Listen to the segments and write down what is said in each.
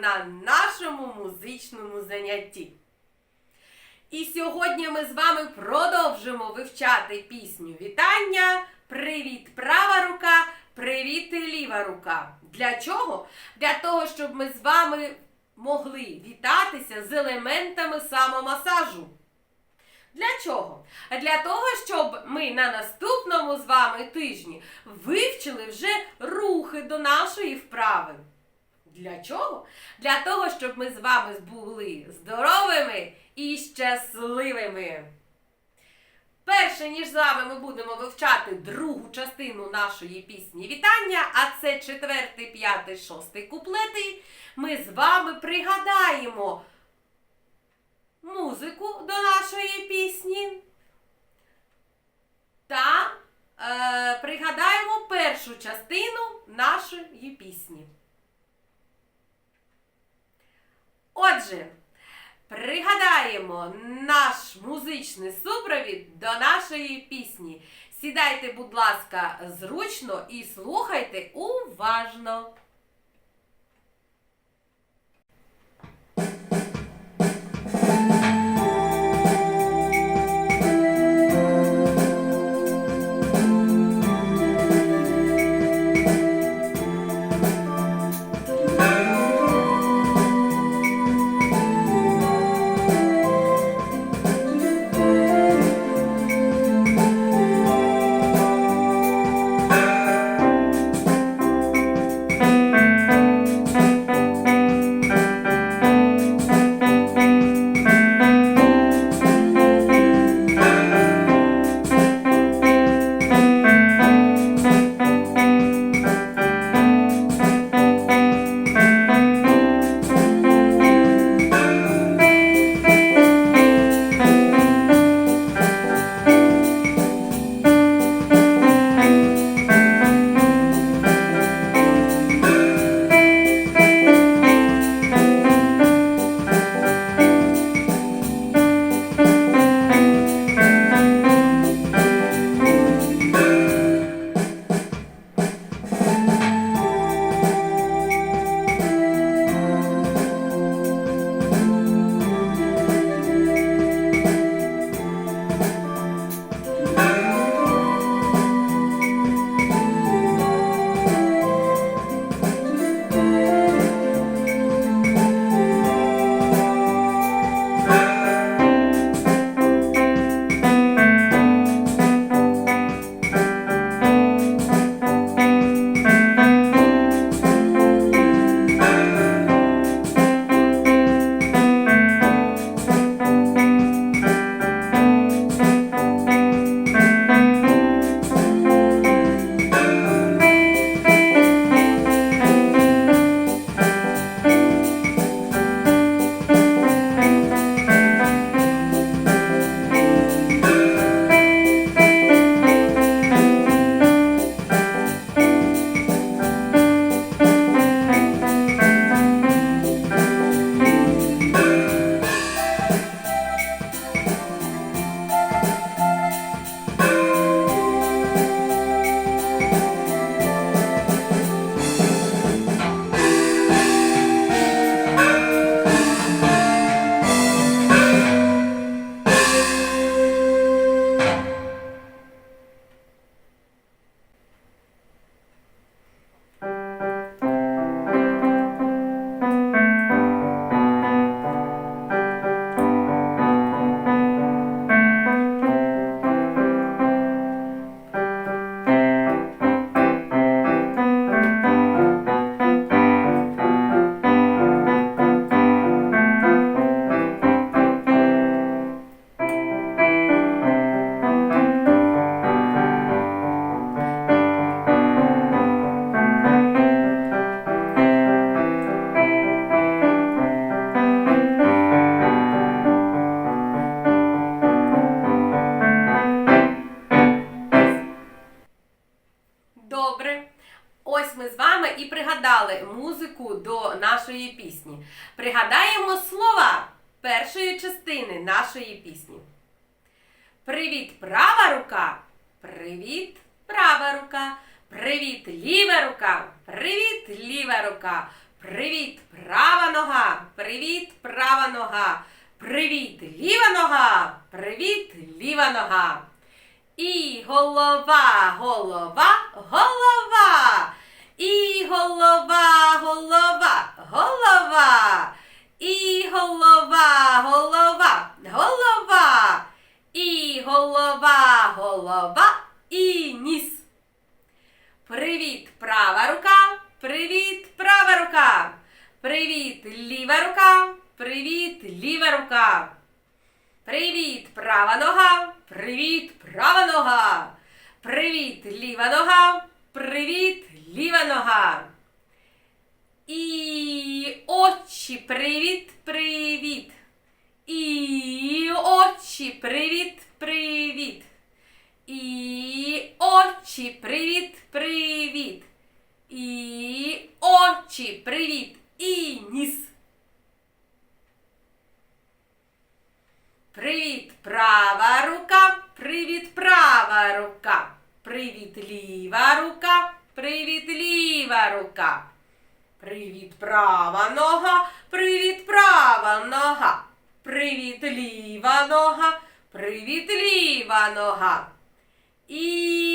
на нашому музичному занятті. І сьогодні ми з вами продовжимо вивчати пісню вітання. Привіт, права рука, привіт, ліва рука. Для чого? Для того, щоб ми з вами могли вітатися з елементами самомасажу. Для чого? Для того, щоб ми на наступному з вами тижні вивчили вже рухи до нашої вправи. Для чого? Для того, щоб ми з вами були здоровими і щасливими. Перше, ніж з вами ми будемо вивчати другу частину нашої пісні вітання, а це четвертий, п'ятий, шостий куплети, ми з вами пригадаємо музику до нашої пісні та е, пригадаємо першу частину нашої пісні. Отже, пригадаємо наш музичний супровід до нашої пісні. Сідайте, будь ласка, зручно і слухайте уважно. Нашої пісні. Пригадаємо слова першої частини нашої пісні. Привіт, права рука! Привіт, права рука! Привіт, ліва рука! Привіт, ліва рука! Привіт, права нога. Привіт, права нога. Привіт, ліва нога. Привіт, ліва нога. І голова, голова, голова. І голова, голова, голова. І голова, голова, голова. І голова, голова, і ніс. Привіт, права рука. Привіт, права рука. Привіт, ліва рука. Привіт, ліва рука. Привіт, права нога. Привіт, права нога. Привіт, ліва нога. Привіт, ліва нога. І очі, привіт, привіт. І очі, привіт, привіт. І очі, привіт, привіт. І очі, привіт. І ніс. Привіт, права рука. Привіт, права рука. Привіт, ліва рука. Привіт, ліва рука. Привіт, права нога. Привіт, права нога. Привіт, ліва нога. Привіт, ліва нога. І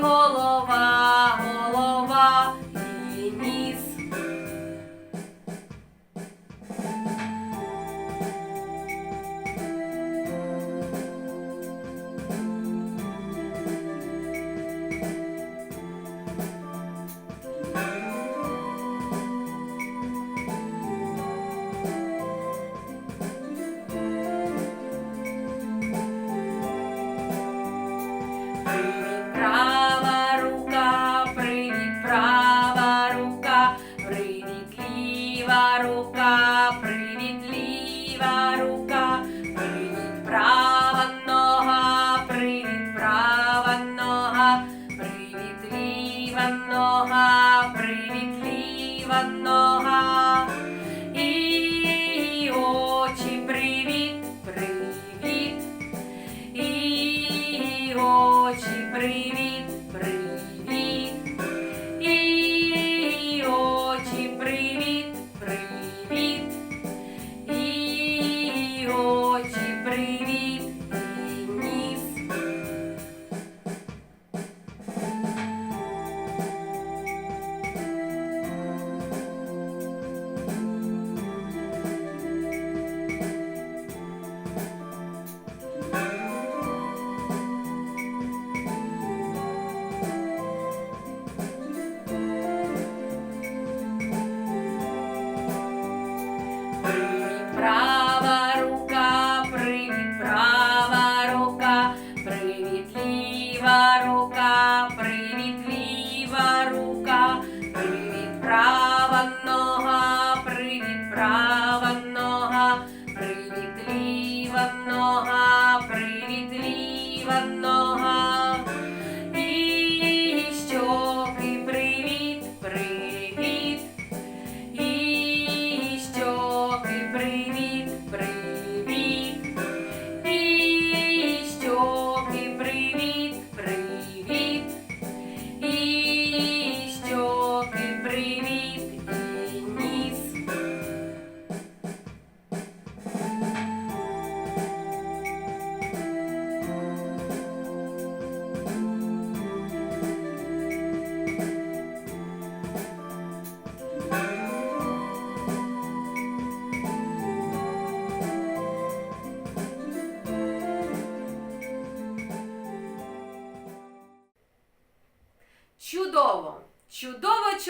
голова,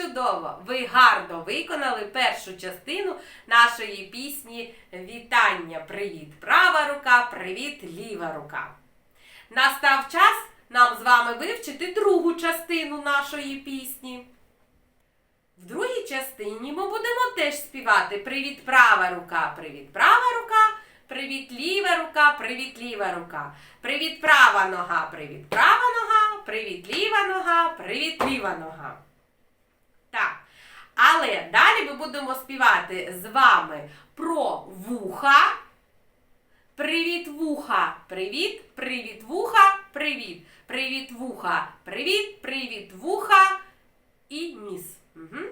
Чудово! Ви гарно виконали першу частину нашої пісні Вітання. Привіт, права рука, привіт, ліва рука. Настав час нам з вами вивчити другу частину нашої пісні. В другій частині ми будемо теж співати Привіт, права рука, привіт, права рука, привіт, ліва рука, привіт, ліва рука. Привіт, права нога, привіт, права нога, привіт, ліва нога, привіт, ліва нога. Так. Але далі ми будемо співати з вами про вуха. Привіт, вуха! Привіт, привіт, вуха, привіт, привіт, вуха, привіт, привіт, вуха і ніс. Угу.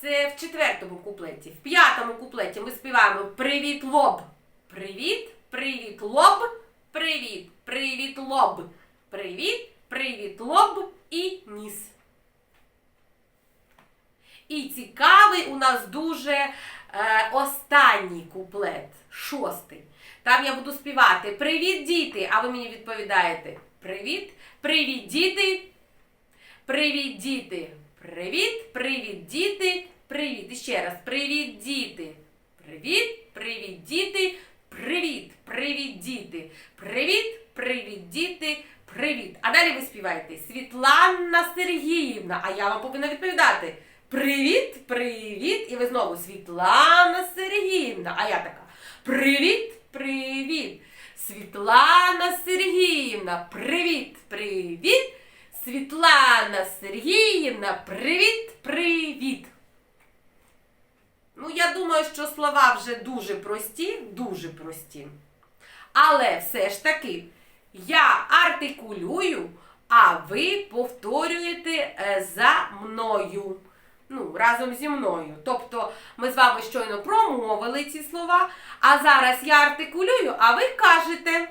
Це в четвертому куплеті. В п'ятому куплеті ми співаємо Привіт, лоб. Привіт, привіт, лоб. Привіт, привіт, лоб. Привіт, привіт, лоб і ніс. І цікавий у нас дуже е, останній куплет, шостий. Там я буду співати Привіт, діти! А ви мені відповідаєте Привіт, привіт, діти! Привіт, діти! Привіт, привіт, діти! Привіт! І ще раз. Привіт, діти! Привіт, привіт, діти! Привіт, привіт, діти! Привіт, привіт, діти! Привіт! А далі ви співаєте Світлана Сергіївна. А я вам повинна відповідати. Привіт, привіт! І ви знову Світлана Сергіївна. А я така. Привіт, привіт! Світлана Сергіївна, привіт, привіт! Світлана Сергіївна, привіт, привіт! Ну, я думаю, що слова вже дуже прості, дуже прості. Але все ж таки, я артикулюю, а ви повторюєте е, за мною. Ну, разом зі мною. Тобто ми з вами щойно промовили ці слова, а зараз я артикулюю, а ви кажете.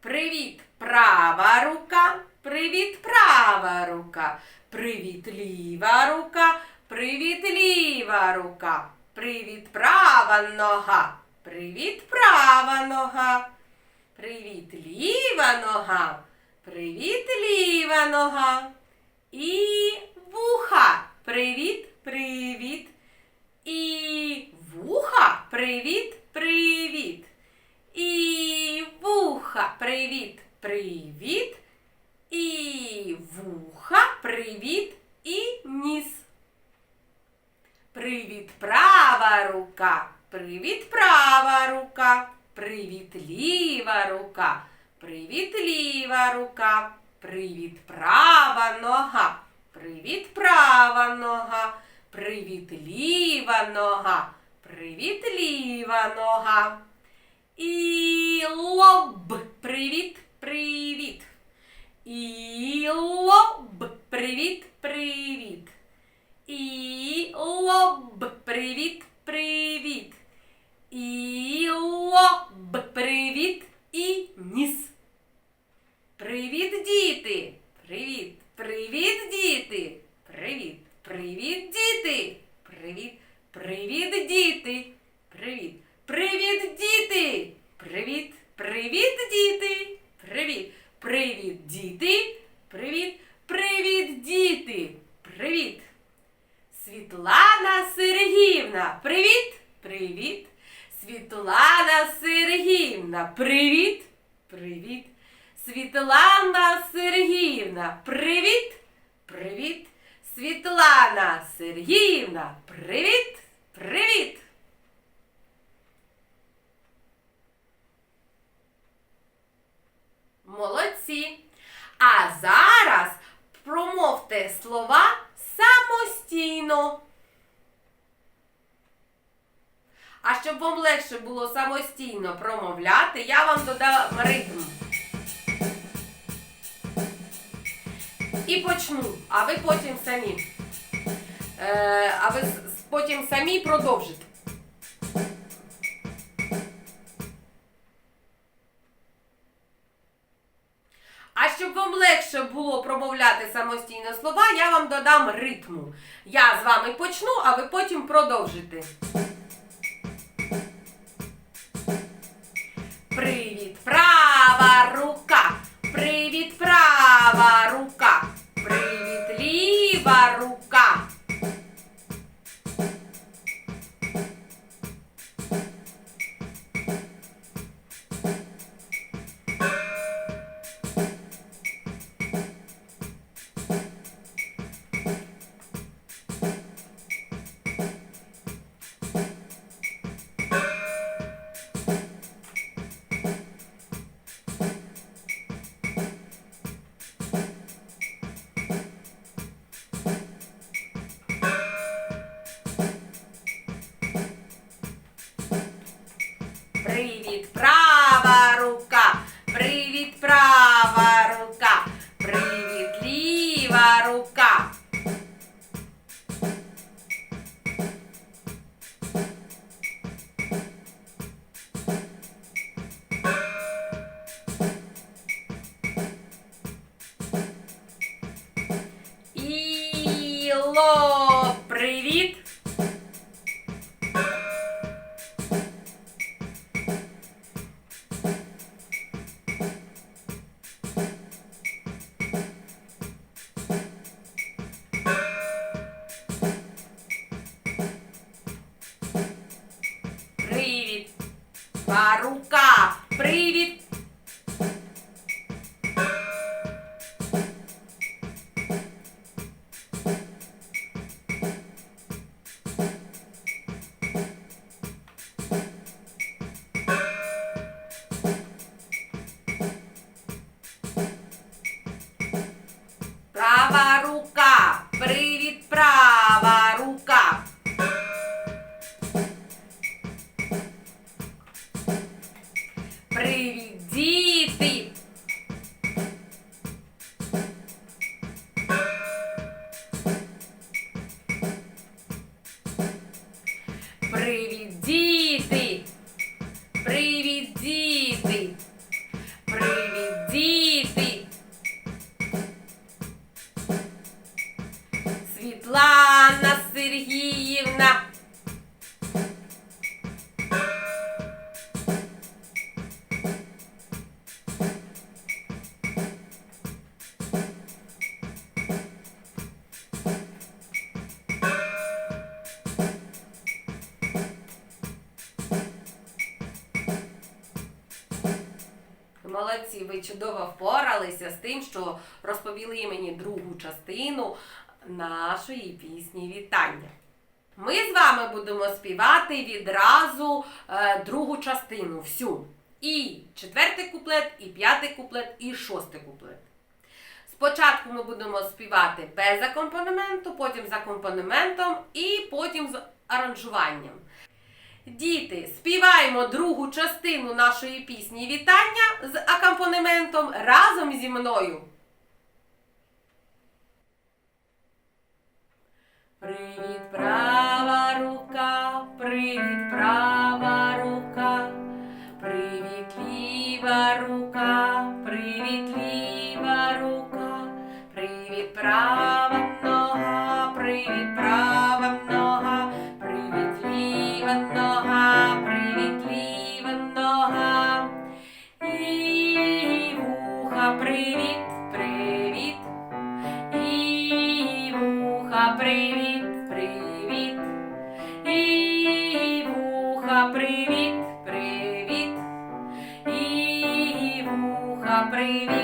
Привіт, права рука, привіт, права рука, привіт, ліва рука, привіт, ліва рука, привіт, права нога, привіт, права нога, привіт, ліва нога, привіт, ліва нога. І вуха. Привіт, привіт. І вуха. Привіт, привіт. І вуха. Привіт, привіт. І вуха. Привіт і ніс. Привіт, права рука. Привіт, права рука. Привіт, ліва рука. Привіт, ліва рука. Привіт, права нога. Привіт, права нога. Привіт, ліва нога. Привіт, ліва нога. І лоб. Привіт, привіт. І лоб. Привіт, привіт. І лоб. Привіт, привіт. І лоб. Привіт і ніс. Привіт, діти! Привіт! Привіт, діти! Привіт! Привіт, діти! Привіт! Привіт, діти! Привіт! Привіт, діти! Привіт! Привіт, діти! Привіт! Привіт, діти! Привіт! Привіт, діти! Привіт! Світлана Сергіївна! Привіт! Привіт! Світлана Сергіївна! Привіт! Світлана Сергіївна, привіт! Привіт! Світлана Сергіївна, привіт! Привіт! Молодці! А зараз промовте слова самостійно. А щоб вам легше було самостійно промовляти, я вам додам ритм. І почну, а ви потім самі. Е, а ви потім самі продовжите. А щоб вам легше було промовляти самостійно слова, я вам додам ритму. Я з вами почну, а ви потім продовжите. Нашої пісні вітання. Ми з вами будемо співати відразу е, другу частину всю. І четвертий куплет, і п'ятий куплет, і шостий куплет. Спочатку ми будемо співати без акомпанементу, потім з акомпанементом і потім з аранжуванням. Діти, співаємо другу частину нашої пісні вітання з акомпанементом разом зі мною. Привіт, права рука, привіт, права рука, привіт, ліва рука, привіт, ліва рука, привіт, права нога, привіт, права нога, привіт, ліва нога, привіт, ліва нога. І вуха, привіт, привіт. І вуха, привіт, привіт,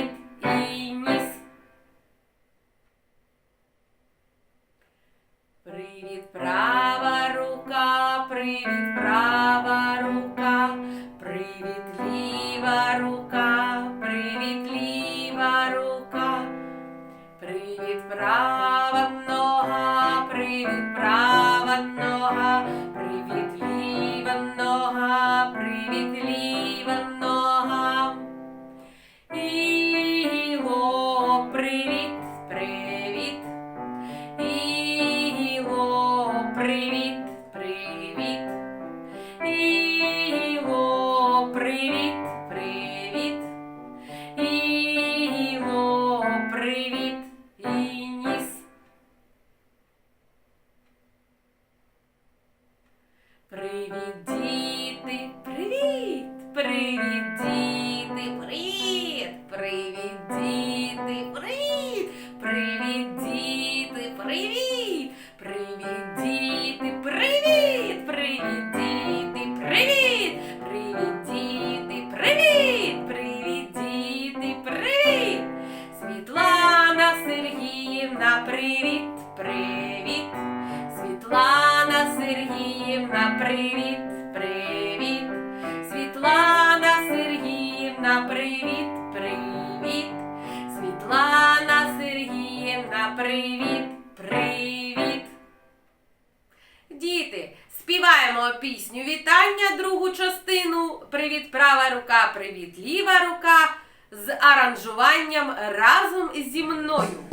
Сергіївна, привіт, привіт. Світлана Сергіївна, привіт, привіт. Світлана Сергіївна, привіт, привіт. Діти, співаємо пісню вітання, другу частину. Привіт, права рука, привіт, ліва рука. З аранжуванням разом зі мною.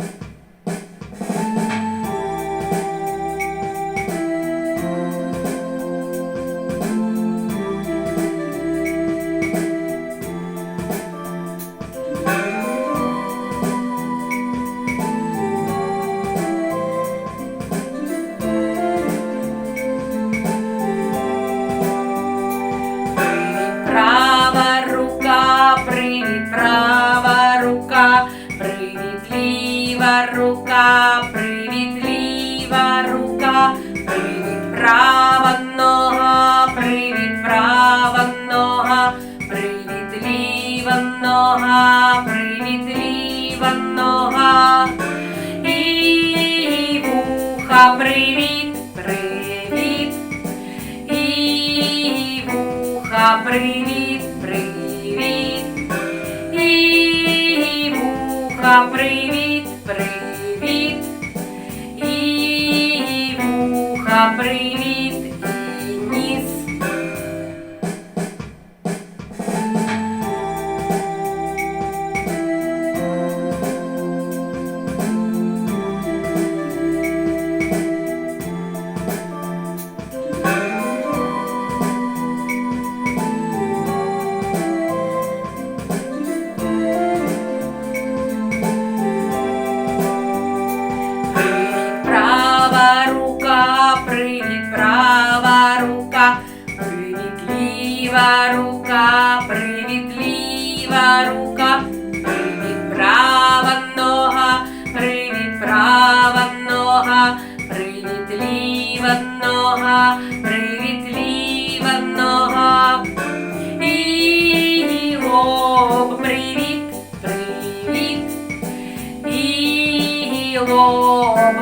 рука, привіт, ліва рука, привіт, права нога, привіт, права нога, привіт, ліва нога, привіт, ліва нога. І вуха, привіт, привіт. І вуха, привіт, привіт. І вуха, привіт, привіт.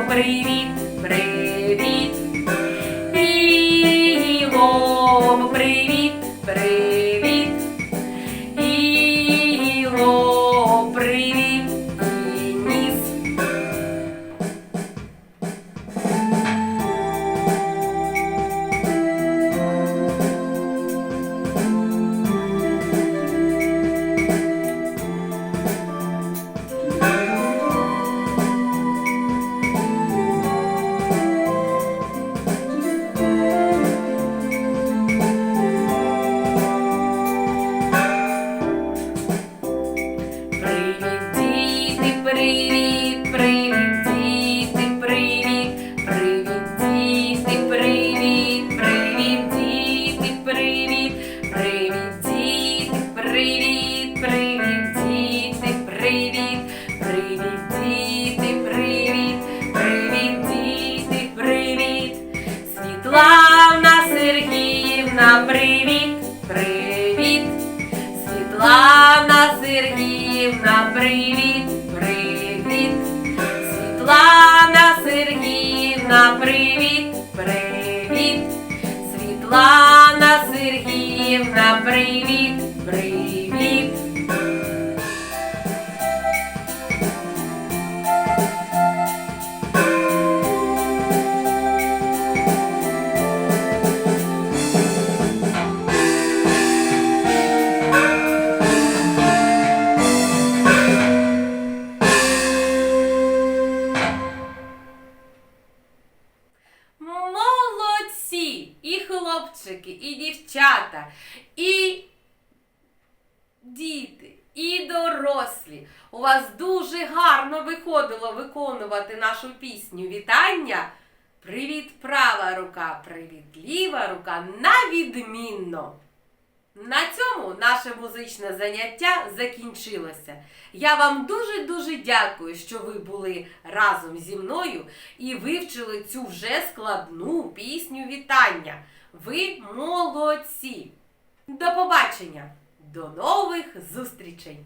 Привіт, привіт. Сергіївна, нашу пісню вітання. Привіт, права рука, привіт, ліва рука на відмінно. На цьому наше музичне заняття закінчилося. Я вам дуже-дуже дякую, що ви були разом зі мною і вивчили цю вже складну пісню вітання. Ви молодці! До побачення! До нових зустрічей!